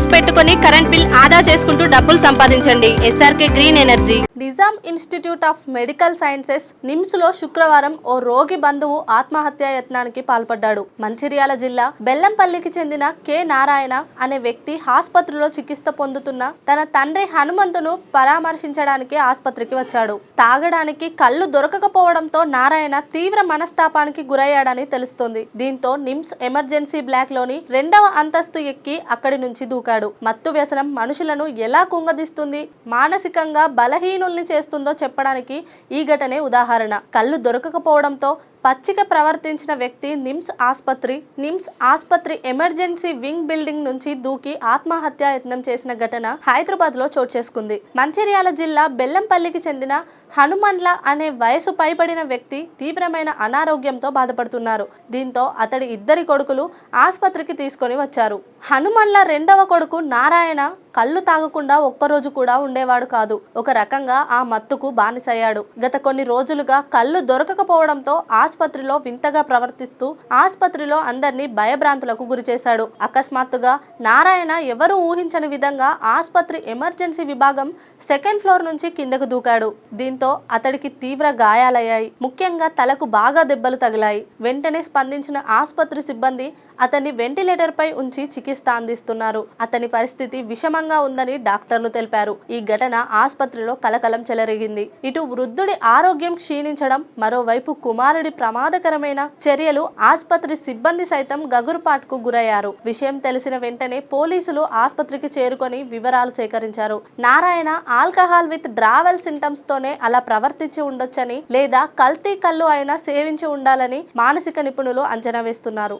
Panels పెట్టుకొని current bill ఆదా చేసుకుంటూ డబ్బులు సంపాదించండి. SRK green energy. Nizam institute of medical sciences నిమ్స్లో శుక్రవారం ఓ రోగి బంధువు ఆత్మహత్యా యత్నానికి పాల్పడ్డాడు. మంచిర్యాల జిల్లా బెల్లంపల్లికి చెందిన కె నారాయణ అనే వ్యక్తి ఆసుపత్రిలో చికిత్స పొందుతున్న తన తండ్రి హనుమంతును పరామర్శించడానికి ఆసుపత్రికి వచ్చాడు. తాగడానికి కళ్ళు దొరకకపోవడంతో నారాయణ తీవ్ర మనస్తాపానికి గురయ్యాడని తెలుస్తోంది. దీంతో నిమ్స్ ఎమర్జెన్సీ బ్లాక్లోని రెండవ అంతస్తు ఎక్కి అక్కడి నుంచి దూకాడు మత్తు వ్యసనం మనుషులను ఎలా కుంగదీస్తుంది? మానసికంగా బలహీనుల్ని చేస్తుందో చెప్పడానికి ఈ ఘటనే ఉదాహరణ. కళ్ళు దొరకకపోవడంతో పచ్చిక ప్రవర్తించిన వ్యక్తి నిమ్స్ ఆసుపత్రి నిమ్స్ ఆసుపత్రి ఎమర్జెన్సీ వింగ్ బిల్డింగ్ నుంచి దూకి ఆత్మహత్యా యత్నం చేసిన ఘటన హైదరాబాద్లో చోటు చేసుకుంది. మంచిర్యాల జిల్లా బెల్లంపల్లికి చెందిన హనుమండ్ల అనే వయసు పైబడిన వ్యక్తి తీవ్రమైన అనారోగ్యంతో బాధపడుతున్నారు. దీంతో అతడి ఇద్దరి కొడుకులు ఆసుపత్రికి తీసుకొని వచ్చారు. హనుమండ్ల రెండవ కొడుకు నారాయణ కళ్ళు తాగకుండా ఒక్కరోజు కూడా ఉండేవాడు కాదు. ఒక రకంగా ఆ మత్తుకు బానిసయ్యాడు. గత కొన్ని రోజులుగా కళ్ళు దొరకకపోవడంతో ఆసుపత్రిలో వింతగా ప్రవర్తిస్తూ ఆసుపత్రిలో అందరినీ భయభ్రాంతులకు గురిచేశాడు. అకస్మాత్తుగా నారాయణ ఎవరు ఊహించని విధంగా ఆసుపత్రి ఎమర్జెన్సీ విభాగం సెకండ్ ఫ్లోర్ నుంచి కిందకు దూకాడు. దీంతో అతడికి తీవ్ర గాయాలయ్యాయి. ముఖ్యంగా తలకు బాగా దెబ్బలు తగిలాయి. వెంటనే స్పందించిన ఆసుపత్రి సిబ్బంది అతన్ని వెంటిలేటర్పై ఉంచి చికిత్స అందిస్తున్నారు. అతని పరిస్థితి విషమ విషమంగా ఉందని డాక్టర్లు తెలిపారు. ఈ ఘటన ఆసుపత్రిలో కలకలం చెలరేగింది. ఇటు వృద్ధుడి ఆరోగ్యం క్షీణించడం మరోవైపు కుమారుడి ప్రమాదకరమైన చర్యలు ఆసుపత్రి సిబ్బంది సైతం గగురుపాటుకు గురయ్యారు. విషయం తెలిసిన వెంటనే పోలీసులు ఆసుపత్రికి చేరుకొని వివరాలు సేకరించారు. Narayana alcohol withdrawal symptoms తోనే అలా ప్రవర్తించి ఉండొచ్చని లేదా కల్తీ కళ్ళు అయినా సేవించి ఉండాలని మానసిక నిపుణులు అంచనా వేస్తున్నారు.